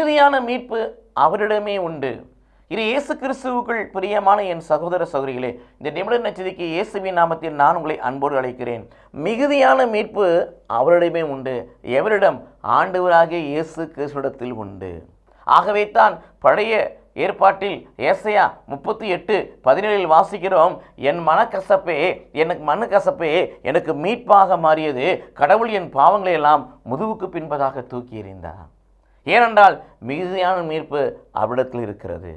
மிகுதியான மீட்பு அவரிடமே உண்டு. இது இயேசு கிறிஸ்துவுக்குள் பிரியமான என் சகோதர சகோதரிகளே இந்த நிமிட நச்சதிக்கு இயேசுவின் நாமத்தில் நான் உங்களை அன்போடு அழைக்கிறேன். மிகுதியான மீட்பு அவரிடமே உண்டு. எவரிடம்? ஆண்டவராகிய இயேசு கிறிஸ்துவிடத்தில் உண்டு. ஆகவே தான் பழைய ஏற்பாட்டில் ஏசையா முப்பத்தி எட்டு பதினேழில் வாசிக்கிறோம் என் மனக்கசப்பே எனக்கு மனக்கசப்பே எனக்கு மீட்பாக மாறியது கடவுள் என் பாவங்களை எல்லாம் முதுகுக்கு பின்பதாக தூக்கி எறிந்தார். ஏனென்றால் மிகுதியான மீட்பு அவ்விடத்தில் இருக்கிறது.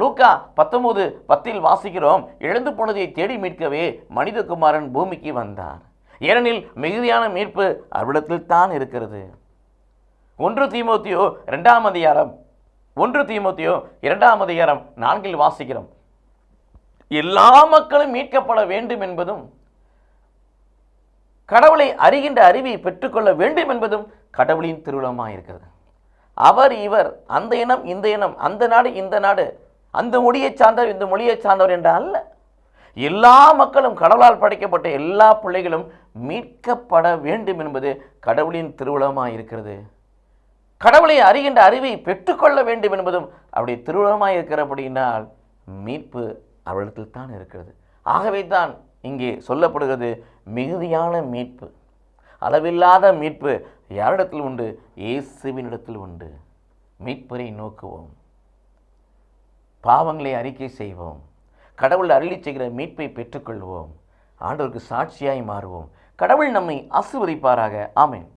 லூக்கா பத்தொன்பது பத்தில் வாசிக்கிறோம் எழுந்து போனதை தேடி மீட்கவே மனிதகுமாரன் பூமிக்கு வந்தார். ஏனெனில் மிகுதியான மீட்பு அவ்விடத்தில் தான் இருக்கிறது. ஒன்று தீமோத்தியோ இரண்டாம் அதிகாரம் ஒன்று தீமோத்தியோ இரண்டாம் அதிகாரம் நான்கில் வாசிக்கிறோம். எல்லா மக்களும் மீட்கப்பட வேண்டும் என்பதும் கடவுளை அறிகின்ற அறிவை பெற்றுக்கொள்ள வேண்டும் என்பதும் கடவுளின் திருவிழமாக இருக்கிறது அவர் இவர் அந்த இனம் இந்த இனம் அந்த நாடு இந்த நாடு அந்த மொழியை சார்ந்தவர் இந்த மொழியை சார்ந்தவர் என்ற அல்ல. எல்லா மக்களும் கடவுளால் படைக்கப்பட்ட எல்லா பிள்ளைகளும் மீட்கப்பட வேண்டும் என்பது கடவுளின் திருவிழமாக இருக்கிறது. கடவுளை அறிகின்ற அறிவை பெற்றுக்கொள்ள வேண்டும் என்பதும் அவருடைய திருவிழமாக இருக்கிறபடியினால் மீட்பு அவரிடத்தில் தான் இருக்கிறது. ஆகவே தான் இங்கே சொல்லப்படுகிறது மிகுதியான மீட்பு. அளவில்லாத மீட்பு யாரிடத்தில் உண்டு? இயேசுவினிடத்தில் உண்டு. மீட்பரை நோக்குவோம். பாவங்களை அறிக்கை செய்வோம். கடவுள் அருளி செய்கிற மீட்பை பெற்றுக்கொள்வோம். ஆண்டவருக்கு சாட்சியாய் மாறுவோம். கடவுள் நம்மை ஆசிர்வதிப்பாராக ஆமேன்.